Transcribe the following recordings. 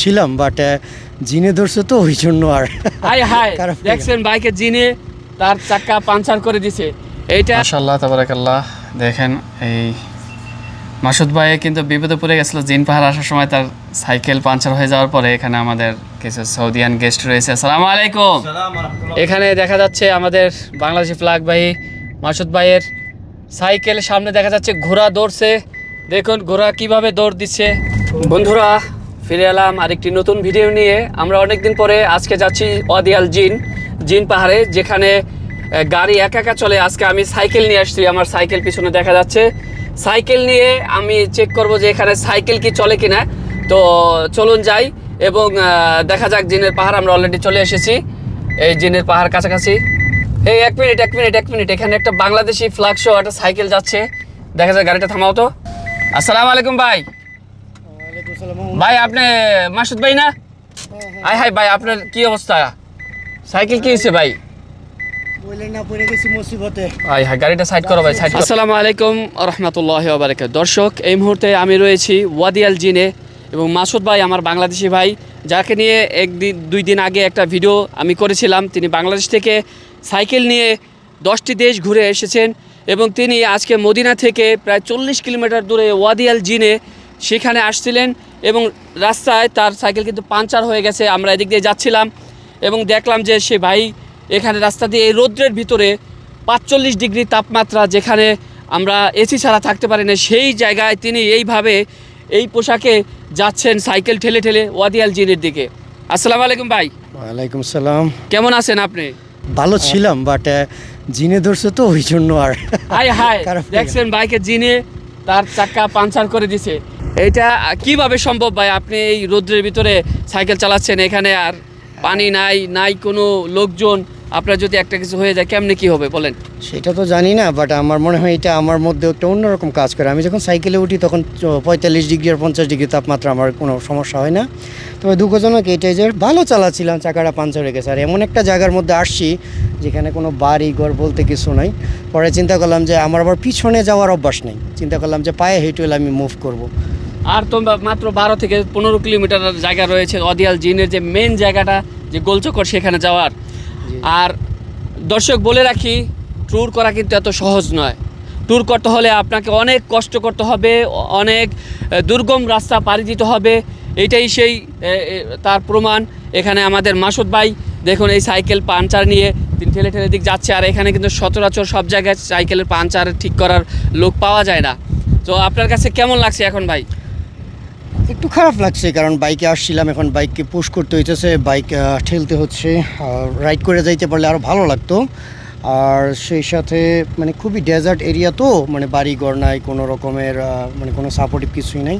ছিলাম বাট জিনে ধরছে তো ওই জন্য আর হাই হাই দেখছেন বাইকে জিনে তার চাক্কা পাঞ্চার করে দিছে। এইটা মাশাল্লাহ তাবারাকাল্লাহ। দেখেন এই মাসুদ ভাই কিন্তু বিপদে পড়ে গেছিল জিন পাহাড় আসার সময় তার সাইকেল পাঞ্চার হয়ে যাওয়ার পরে এখানে আমাদের কিছু সৌদিয়ান গেস্ট রয়েছে। আসসালামু আলাইকুম। এখানে দেখা যাচ্ছে আমাদের বাংলাদেশি ফ্লাগ ভাই মাসুদ ভাইয়ের সাইকেল সামনে দেখা যাচ্ছে ঘোড়া দৌড়ছে। দেখুন ঘোড়া কীভাবে দৌড় দিচ্ছে। বন্ধুরা ফিরে এলাম আরেকটি নতুন ভিডিও নিয়ে। আমরা অনেকদিন পরে আজকে যাচ্ছি অদিয়াল জিন জিন পাহাড়ে, যেখানে গাড়ি একা একা চলে। আজকে আমি সাইকেল নিয়ে আসছি, আমার সাইকেল পিছনে দেখা যাচ্ছে। সাইকেল নিয়ে আমি চেক করব যে এখানে সাইকেল কি চলে কিনা। তো চলুন যাই এবং দেখা যাক জিনের পাহাড়, আমরা অলরেডি চলে এসেছি। এই জিনের পাহাড় কাছাকাছি। এই এক মিনিট এক মিনিট এক মিনিট এখানে একটা বাংলাদেশি ফ্ল্যাগ শো একটা সাইকেল যাচ্ছে। দেখা যায় গাড়িটা থামাও তো। আসসালামু আলাইকুম ভাই। ভাই আপনি মাসুদ ভাই না? হাই হাই ভাই আপনার কি অবস্থা? সাইকেল কি হয়েছে ভাই? আসসালামু আলাইকুম রহমতুল্লাহ বারাকাত দর্শক এই মুহূর্তে আমি রয়েছি ওয়াদিয়াল জিনে এবং মাসুদ ভাই আমার বাংলাদেশি ভাই যাকে নিয়ে একদিন দুই দিন আগে একটা ভিডিও আমি করেছিলাম। তিনি বাংলাদেশ থেকে সাইকেল নিয়ে দশটি দেশ ঘুরে এসেছেন এবং তিনি আজকে মদিনা থেকে প্রায় চল্লিশ কিলোমিটার দূরে ওয়াদিয়াল জিনে সেখানে আসছিলেন। এবং রাস্তায় তার সাইকেল কিন্তু পাঞ্চার হয়ে গেছে আমরা এদিক দিয়ে যাচ্ছিলাম এবং দেখলাম যে সে ভাই এখানে রাস্তা দিয়ে এই রৌদ্রের ভিতরে পাঁচচল্লিশ ডিগ্রি তাপমাত্রা যেখানে আমরা এসি ছাড়া থাকতে পারি না সেই জায়গায় তিনি এইভাবে এই পোশাকে যাচ্ছেন সাইকেল ঠেলে ঠেলে ওয়াদিয়াল জিনের দিকে। আসসালামু আলাইকুম ভাই। ওয়ালাইকুম সালাম। কেমন আছেন আপনি? ভালো ছিলাম বাট জিনে ধরছে তো ওই জন্য আর। হাই হাই দেখছেন বাইকে জিনে তার চাকা পাঞ্চার করে দিছে। এটা কীভাবে সম্ভব ভাই? আপনি এই রৌদ্রের ভিতরে সাইকেল চালাচ্ছেন, এখানে আর পানি নাই নাই কোনো লোকজন। আপনার যদি একটা কিছু হয়ে যায়, কেমনে কি হবে বলেন? সেটা তো জানি না বাট আমার মনে হয় এটা আমার মধ্যে একটা অন্যরকম কাজ করে। আমি যখন সাইকেলে উঠি, তখন পঁয়তাল্লিশ ডিগ্রি আর পঞ্চাশ ডিগ্রি তাপমাত্রা আমার কোনো সমস্যা হয় না। তবে দুঃখজনক এটাই যে ভালো চালাচ্ছিলাম, চাকাটা পাঞ্চার হয়ে গেছে। আর এমন একটা জায়গার মধ্যে আসছি, যেখানে কোনো বাড়ি ঘর বলতে কিছু নাই। পরে চিন্তা করলাম যে আমার আবার পিছনে যাওয়ার অভ্যাস নেই। চিন্তা করলাম যে পায়ে হেঁটে হলে আমি মুভ করব। আর তো মাত্র বারো থেকে পনেরো কিলোমিটার জায়গা রয়েছে অদিয়াল জিনের যে মেন জায়গাটা যে গোলচক্কর সেখানে যাওয়ার। আর দর্শক বলে রাখি ট্যুর করা কিন্তু এত সহজ নয়। ট্যুর করতে হলে আপনাকে অনেক কষ্ট করতে হবে অনেক দুর্গম রাস্তা পাড়ি দিতে হবে। এইটাই সেই তার প্রমাণ। এখানে আমাদের মাসুদ ভাই দেখুন এই সাইকেল পাঞ্চার নিয়ে তিনি ঠেলে ঠেলে দিক যাচ্ছে আর এখানে কিন্তু সচরাচর সব জায়গায় সাইকেলের পাঞ্চার ঠিক করার লোক পাওয়া যায় না। তো আপনার কাছে কেমন লাগছে এখন ভাই? একটু খারাপ লাগছে কারণ বাইকে আসছিলাম এখন বাইককে পুশ করতে হইতেছে বাইক ঠেলতে হচ্ছে রাইড করে যাইতে পারলে আরও ভালো লাগতো। আর সেই সাথে মানে খুবই ডেজার্ট এরিয়া তো মানে বাড়ি ঘর নাই কোনো রকমের মানে কোনো সাপোর্টিভ কিছুই নাই।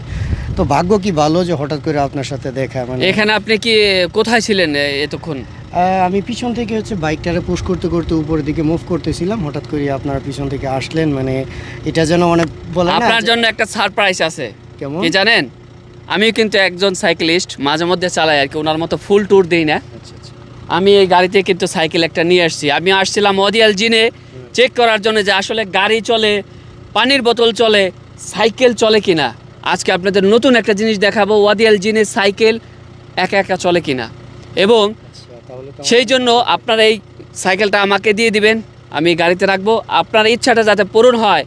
তো ভাগ্য কি ভালো যে হঠাৎ করে আপনার সাথে দেখা মানে এখানে আপনি কি কোথায় ছিলেন এতক্ষণ? আমি পিছন থেকে হচ্ছে বাইকটারে পুশ করতে করতে উপরের দিকে মুভ করতেছিলাম হঠাৎ করে আপনার পিছন থেকে আসলেন মানে এটা যেন মানে বলে আপনার জন্য একটা সারপ্রাইজ আছে। কেমন? কি জানেন? আমিও কিন্তু একজন সাইকেলিস্ট মাঝে মধ্যে চালাই আর কি ওনার মতো ফুল ট্যুর দিই না। আচ্ছা আচ্ছা। আমি এই গাড়িতে কিন্তু সাইকেল একটা নিয়ে আসছি। আমি আসছিলাম অদিয়াল জিনে চেক করার জন্য যে আসলে গাড়ি চলে পানির বোতল চলে সাইকেল চলে কিনা। আজকে আপনাদের নতুন একটা জিনিস দেখাবো ওয়াদিয়াল জিনে সাইকেল একা একা চলে কিনা। এবং আচ্ছা, সেই জন্য আপনার এই সাইকেলটা আমাকে দিয়ে দিবেন আমি গাড়িতে রাখব। আপনার ইচ্ছাটা যাতে পূরণ হয়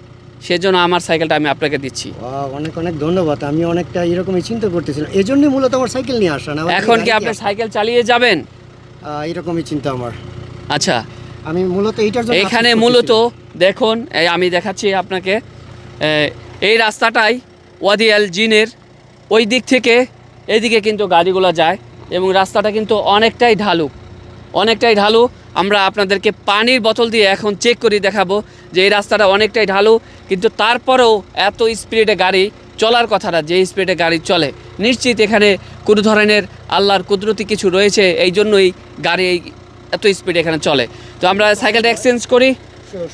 সেজন্য আমার সাইকেলটা আমি আপনাকে দিচ্ছি। অনেক অনেক ধন্যবাদ। আমি অনেকটা এরকমই চিন্তা করতেছিলাম। এই জন্যই মূলত আমার সাইকেল নিয়ে আসা না এখন কি আপনি সাইকেল চালিয়ে যাবেন? এরকমই চিন্তা আমার। আচ্ছা। আমি মূলত এইটার জন্য এখানে মূলত দেখুন এই আমি দেখাচ্ছি আপনাকে এই রাস্তাটাই ওয়াদিয়াল জিনের ওই দিক থেকে এদিকে কিন্তু গাড়িগুলো যায় এবং রাস্তাটা কিন্তু অনেকটাই ঢালু। অনেকটাই ঢালু। আমরা আপনাদেরকে পানির বোতল দিয়ে এখন চেক করে দেখাবো যে এই রাস্তাটা অনেকটাই ঢালু কিন্তু তারপরেও এত স্পিডে গাড়ি চলার কথা না যে স্পিডে গাড়ি চলে, নিশ্চিত এখানে কোনো ধরনের আল্লাহর কুদরতি কিছু রয়েছে, এই জন্যই গাড়ি এত স্পিডে এখানে চলে। তো আমরা সাইকেলটা এক্সচেঞ্জ করি।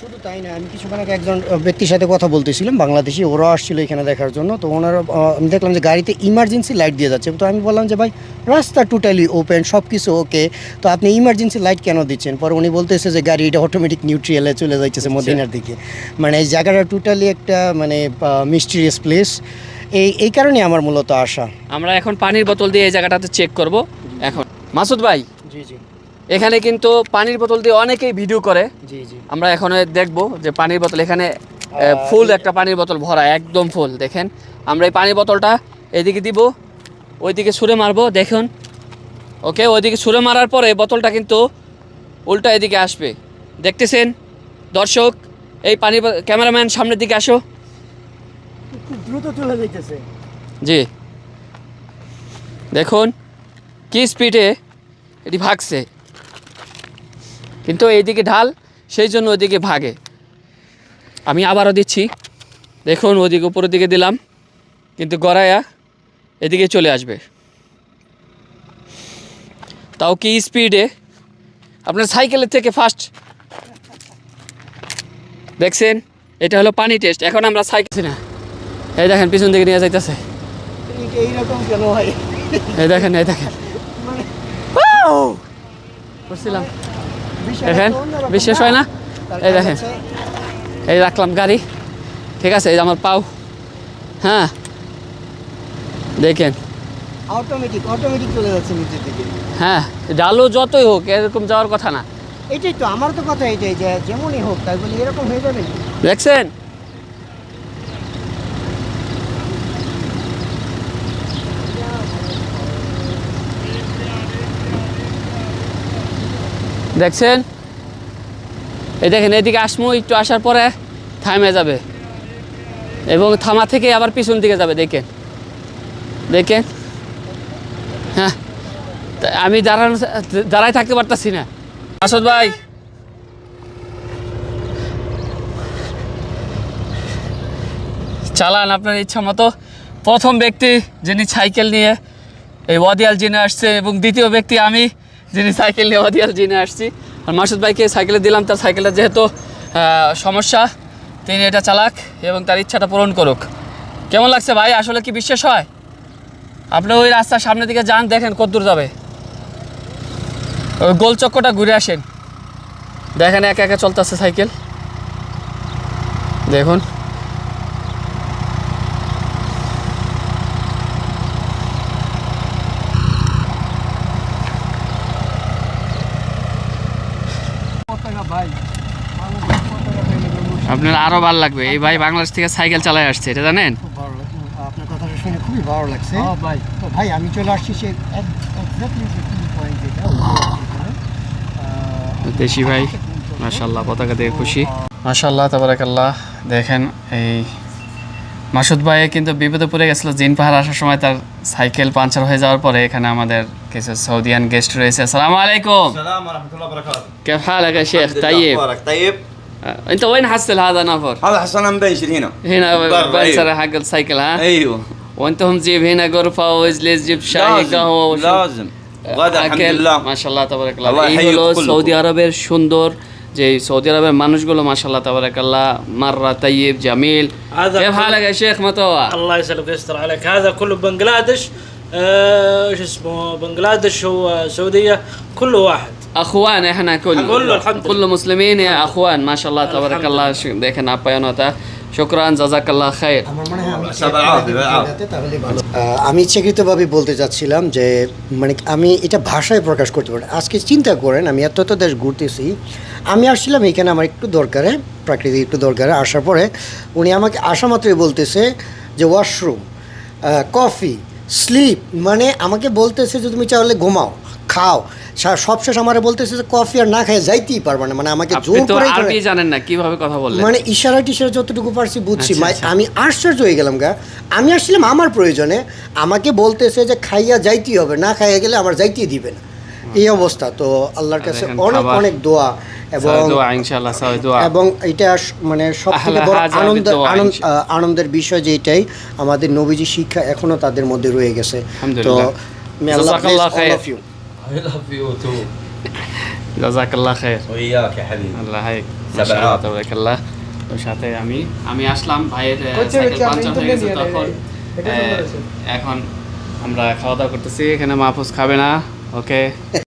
শুধু তাই না আমি কিছুক্ষণ আগে একজন ব্যক্তির সাথে কথা বলতেছিলাম বাংলাদেশি ওরাও আসছিল এখানে দেখার জন্য তো ওনারা আমি দেখলাম যে গাড়িতে ইমার্জেন্সি লাইট দিয়ে যাচ্ছে তো আমি বললাম যে ভাই রাস্তা টোটালি ওপেন সব কিছু ওকে তো আপনি ইমার্জেন্সি লাইট কেন দিচ্ছেন? পরে উনি বলতেছে যে গাড়ি এটা অটোমেটিক নিউট্রিয়ালে চলে যাইতেছে মদিনার দিকে। মানে এই জায়গাটা টোটালি একটা মানে মিস্টিরিয়াস প্লেস এই এই কারণে আমার মূলত আশা। আমরা এখন পানির বোতল দিয়ে এই জায়গাটাতে চেক করব এখন। মাসুদ ভাই জি জি। এখানে কিন্তু পানির বোতল দিয়ে অনেকেই ভিডিও করে। জি জি। আমরা এখন দেখব যে পানির বোতল এখানে ফুল একটা পানির বোতল ভরা একদম ফুল দেখেন। আমরা এই পানির বোতলটা এদিকে দিব ওইদিকে ছুঁড়ে মারবো দেখুন। ওকে ওইদিকে ছুঁড়ে মারার পরে বোতলটা কিন্তু উল্টা এদিকে আসবে। দেখতেছেন? দর্শক এই পানি ক্যামেরাম্যান সামনের দিকে আসো। দ্রুত চলে যাইতেছে। জি। দেখুন কি স্পিডে এটি ভাগছে। কিন্তু এইদিকে ঢাল সেই জন্য ওইদিকে ভাগে। আমি আবারও দিচ্ছি। দেখুন ওদিকে উপরের দিকে দিলাম। কিন্তু গড়াইয়া এদিকে চলে আসবে। তাও কি স্পিডে আপনার সাইকেলের থেকে ফাস্ট দেখছেন? এটা হলো পানি টেস্ট এখন আমরা সাইকেল না। এই দেখেন পিছন দিকে নিয়ে যাইতেছে। এইরকম কেন হয়? এই দেখেন এই দেখেন। বুঝছিলাম দেখেন বিশ্বাস হয় না? এই দেখেন। এই রাখলাম গাড়ি। ঠিক আছে এই আমার পাও। হ্যাঁ। দেখেন। অটোমেটিক অটোমেটিক চলে যাচ্ছে নিচের দিকে। হ্যাঁ ডালও যতই হোক এরকম যাওয়ার কথা না। এটাই তো আমার তো কথা এটাই যে যেমনই হোক তাই বলি এরকম হয়ে যাবে। দেখছেন? দেখছেন? এই দেখেন, এদিকে আসমু একটু আসার পরে থামে যাবে এবং থামা থেকে আবার পিছন দিকে যাবে, দেখেন। দেখেন? হ্যাঁ আমি দাঁড়ানো দাঁড়াই থাকতে পারতাছি না। আসদ ভাই। চালান আপনার ইচ্ছা মতো। প্রথম ব্যক্তি যিনি সাইকেল নিয়ে এই ওয়াদিয়াল জিনে আসছে এবং দ্বিতীয় ব্যক্তি আমি। যিনি সাইকেল নিয়ে ওয়াদিয়াল জিনে আসছি। আর মাসুদ ভাইকে সাইকেলে দিলাম, তার সাইকেলটা যেহেতু সমস্যা, তিনি এটা চালাক এবং তার ইচ্ছাটা পূরণ করুক। কেমন লাগছে ভাই? আসলে কি বিশ্বাস হয়? আপনি ওই রাস্তার সামনের দিকে যান, দেখেন কতদূর যাবে। ওই গোল চক্করটা ঘুরে আসেন। দেখেন একা একা চলতেছে সাইকেল। দেখুন। আপনার আরও ভালো লাগবে। এই ভাই বাংলাদেশ থেকে সাইকেল চালায় আসছে এটা জানেন? দেশি ভাই মাশাল্লাহ পতাকা দেখে খুশি। মাশাল্লাহ তাবারাকাল্লাহ। দেখেন এই মাসুদ ভাই কিন্তু বিপদে পড়ে গেছিল। জিন পাহাড় আসার সময় তার সাইকেল পাঞ্চার হয়ে যাওয়ার পরে এখানে আমাদের কিছু সৌদিয়ান গেস্ট রয়েছে। আসসালামু আলাইকুম। কেফা লাগা শেখ? Tayyip Tayyip حالك يا شيخ الحمد لله، طيب أخبارك طيب آه، انت وين حصل هذا نفر هذا حسن مبنشر هنا هنا برا، بنسر أيوه. حق السايكل ها ايوه وانت هم تجيب هنا غرفه واجلس جيب شاي لازم قهوه وشو لازم غدا الحمد আঙ্কেল لله মাশাল্লাহ তাবারাকাল্লাহ আল্লাহ এই হাইয়ুক হলো কুল্লুকুম। সৌদি আরবের সুন্দর যে এই সৌদি আরবের মানুষগুলো মাশাল্লাহ তাবারাকাল্লাহ মাররা তাইব জামিল هذا كيف كله- حالك يا شيخ متوى الله يسلمك ويستر عليك هذا كله بنجلاديش آه، ايش اسمه بنجلاديش والسعوديه كله واحد আখওয়ান এখানে কুল্ল মুসলিমিন আখওয়ান মাশাল্লাহ তাবারাকাল্লাহ দেখেন আপ্যায়নতা শুক্রান জাজাকাল্লাহ খায়ের আমি ইচ্ছাকৃতভাবে বলতে চাচ্ছিলাম যে মানে আমি এটা ভাষায় প্রকাশ করতে পারি আজকে চিন্তা করেন আমি এত এত দেশ ঘুরতেছি। আমি আসছিলাম এখানে আমার একটু দরকারে প্রাকৃতিক একটু দরকারে। আসার পরে উনি আমাকে আসা মাত্রই বলতেছে যে ওয়াশরুম কফি স্লিপ মানে আমাকে বলতেছে যে তুমি চাইলে ঘুমাও। খাও। সবশেষ আমারে বলতেছে যে কফি আর না খাই যাইতেই পারবে না। মানে আমাকে জোর করে আরবি জানেন না কীভাবে কথা বললেন? মানে ইশারা টিশারা যতটুকু পারছি বুঝছি। আচ্ছা, আচ্ছা। আমি আশ্চর্য হয়ে গেলাম গা। আমি আসছিলাম আমার প্রয়োজনে। আমাকে বলতেছে যে খাইয়া যাইতেই হবে না খাইয়া গেলে আমার যাইতেই দিবে না। এই অবস্থা। তো আল্লাহর কাছে অনেক অনেক দোয়া এবং এবং এটা মানে সব থেকে বড় আনন্দ আনন্দের বিষয় যে এটাই আমাদের নবীজি শিক্ষা এখনও তাদের মধ্যে রয়ে গেছে। তো আলহামদুলিল্লাহ। may Allah bless জাযাকাল্লাহ all Khair. of you. I love you too জাজাকাল্লাহ খাইর وياك يا حبيبي আল্লাহ হাই সাবান। মাশাআল্লাহ তাবারাকাল্লাহ ওর সাথে আমি আমি আসলাম ভাইয়ের আহ, করছে, সাইকেল করছে, আমি পাঞ্চার হয়ে গেছে internet নিয়ে তখন নেই, এটা সুন্দর আহ, আছে। এখন আমরা খাওয়া দাওয়া করতেছি এখানে মাহফুজ খাবে না ওকে